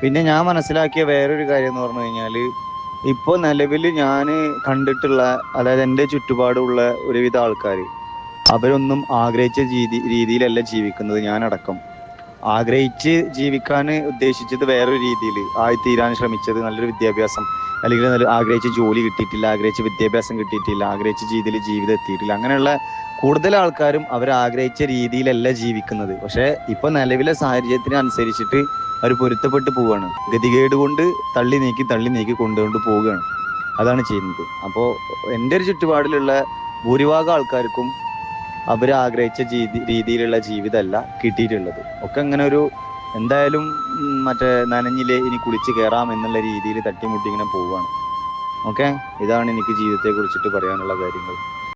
പിന്നെ ഞാൻ മനസ്സിലാക്കിയ വേറൊരു കാര്യം എന്ന് പറഞ്ഞു കഴിഞ്ഞാൽ ഇപ്പൊ നിലവിൽ ഞാൻ കണ്ടിട്ടുള്ള അതായത് എന്റെ ചുറ്റുപാടുള്ള ഒരുവിധ ആൾക്കാർ അവരൊന്നും ആഗ്രഹിച്ച രീതി രീതിയിലല്ല ജീവിക്കുന്നത് ഞാനടക്കം. ആഗ്രഹിച്ച് ജീവിക്കാൻ ഉദ്ദേശിച്ചത് വേറൊരു രീതിയിൽ തീരാൻ ശ്രമിച്ചത് നല്ലൊരു വിദ്യാഭ്യാസം അല്ലെങ്കിൽ നല്ല ആഗ്രഹിച്ച ജോലി കിട്ടിയിട്ടില്ല ആഗ്രഹിച്ച വിദ്യാഭ്യാസം കിട്ടിയിട്ടില്ല ആഗ്രഹിച്ച രീതിയിൽ ജീവിതം എത്തിയിട്ടില്ല അങ്ങനെയുള്ള കൂടുതൽ ആൾക്കാരും അവർ ആഗ്രഹിച്ച രീതിയിലല്ല ജീവിക്കുന്നത്. പക്ഷേ ഇപ്പൊ നിലവിലെ സാഹചര്യത്തിന് അനുസരിച്ചിട്ട് അവർ പൊരുത്തപ്പെട്ട് പോവുകയാണ് ഗതികേട് കൊണ്ട് തള്ളി നീക്കി തള്ളി നീക്കി കൊണ്ടുകൊണ്ട് പോവുകയാണ്. അതാണ് ചെയ്യുന്നത്. അപ്പോൾ എന്റെ ഒരു ചുറ്റുപാടിലുള്ള ഭൂരിഭാഗം ആൾക്കാർക്കും അവർ ആഗ്രഹിച്ച രീതി രീതിയിലുള്ള ജീവിതമല്ല കിട്ടിയിട്ടുള്ളത്. ഒക്കെ അങ്ങനെ ഒരു എന്തായാലും മറ്റേ നനഞ്ഞിലെ ഇനി കുളിച്ച് കയറാം എന്നുള്ള രീതിയിൽ തട്ടിമുട്ടി ഇങ്ങനെ പോവുകയാണ്. ഓക്കെ? ഇതാണ് എനിക്ക് ജീവിതത്തെ കുറിച്ചിട്ട് പറയാനുള്ള കാര്യങ്ങൾ.